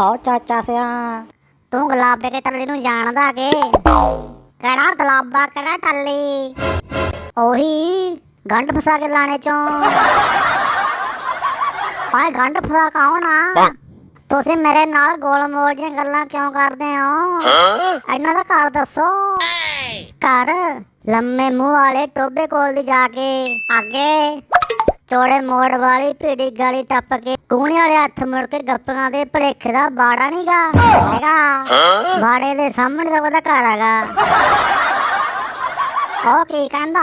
ਓ ਚਾਚਾ ਸਿਆ। ਤੂੰ ਗੁਲਾਬੇ ਕੇ ਟੱਲੀ ਨੂੰ ਜਾਣਦਾ ਕੇ ਕਿਹੜਾ ਗੁਲਾਬਾ, ਕਿਹੜਾ ਟੱਲੀ? ਉਹੀ ਗੰਢ ਫਸਾ ਕੇ ਲਾਣੇ ਚੋਂ। ਆਏ ਗੰਢ ਫਸਾ ਕੌਣ ਤੁਸੀਂ ਮੇਰੇ ਨਾਲ ਗੋਲ ਮੋਲ ਦੀਆਂ ਗੱਲਾਂ ਕਿਉਂ ਕਰਦੇ ਹੋ? ਇਹਨਾਂ ਦਾ ਘਰ ਦੱਸੋ। ਘਰ ਲੰਮੇ ਮੂੰਹ ਵਾਲੇ ਟੋਬੇ ਕੋਲ ਦੀ ਜਾ ਕੇ। ਅੱਗੇ ਚੋੜੇ ਮੋੜ ਵਾਲੀ ਭੀੜੀ ਗਲੀ ਟੱਪ ਕੇ ਕੂਣੇ ਵਾਲੇ ਹੱਥ ਮੁੜ ਕੇ ਗੱਪਾਂ ਦੇ ਭਲੇਖੇ ਦਾ ਬਾੜਾ ਨਹੀਂਗਾ ਹੈਗਾ। ਬਾੜੇ ਦੇ ਸਾਹਮਣੇ ਦਾ ਉਹਦਾ ਘਰ ਹੈਗਾ। ਉਹ ਕੀ ਕਹਿੰਦਾ?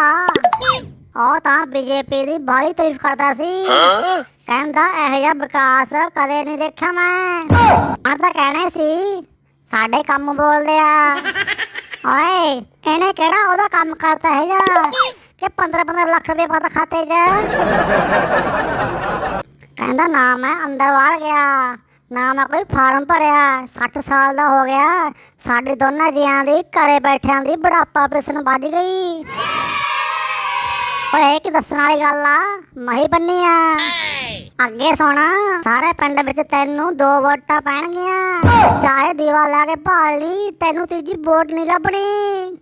ਉਹ ਤਾਂ ਬੀਜੇਪੀ ਦੀ ਬਾਹਲੀ ਤਾਰੀਫ ਕਰਦਾ ਸੀ। ਕਹਿੰਦਾ ਇਹੋ ਜਿਹਾ ਵਿਕਾਸ ਕਦੇ ਨਹੀਂ ਦੇਖਿਆ ਮੈਂ। ਮੈਂ ਤਾਂ ਕਹਿਣਾ ਸੀ ਸਾਡੇ ਕੰਮ ਬੋਲਦੇ ਆ। ਓਏ ਇਹਨੇ ਕਿਹੜਾ ਉਹਦਾ ਕੰਮ ਕਰਤਾ ਹੈ ਯਾਰ ਕਿ 15 15 ਲੱਖ ਰੁਪਏ ਪਤਾ ਖਾਤੇ 'ਚ। ਕਹਿੰਦਾ, ਨਾ ਮੈਂ ਅੰਦਰ ਬਾਹਰ ਗਿਆ, ਨਾ ਮੈਂ ਕੋਈ ਫਾਰਮ ਭਰਿਆ 60 ਸਾਲ ਦਾ ਹੋ ਗਿਆ, ਸਾਡੇ ਦੋਨਾਂ ਜੀਆਂ ਦੀ ਘਰੇ ਬੈਠਿਆਂ ਦੀ ਬੁਢਾਪਾ ਪ੍ਰਸ਼ਨ ਵੱਜ ਗਈ। ਓਏ, ਇਹ ਦੱਸਣ ਵਾਲੀ ਗੱਲ ਆ? ਮਹੀ ਬੰਨੀ ਆ। ਅੱਗੇ ਸੁਣ, ਸਾਰੇ ਪਿੰਡ ਵਿੱਚ ਤੈਨੂੰ ਦੋ ਵੋਟਾਂ ਪੈਣਗੀਆਂ। ਚਾਹੇ ਦੀਵਾ ਲਾ ਕੇ ਭਾਲ ਲਈ, ਤੈਨੂੰ ਤੀਜੀ ਵੋਟ ਨਹੀਂ ਲੱਭਣੀ।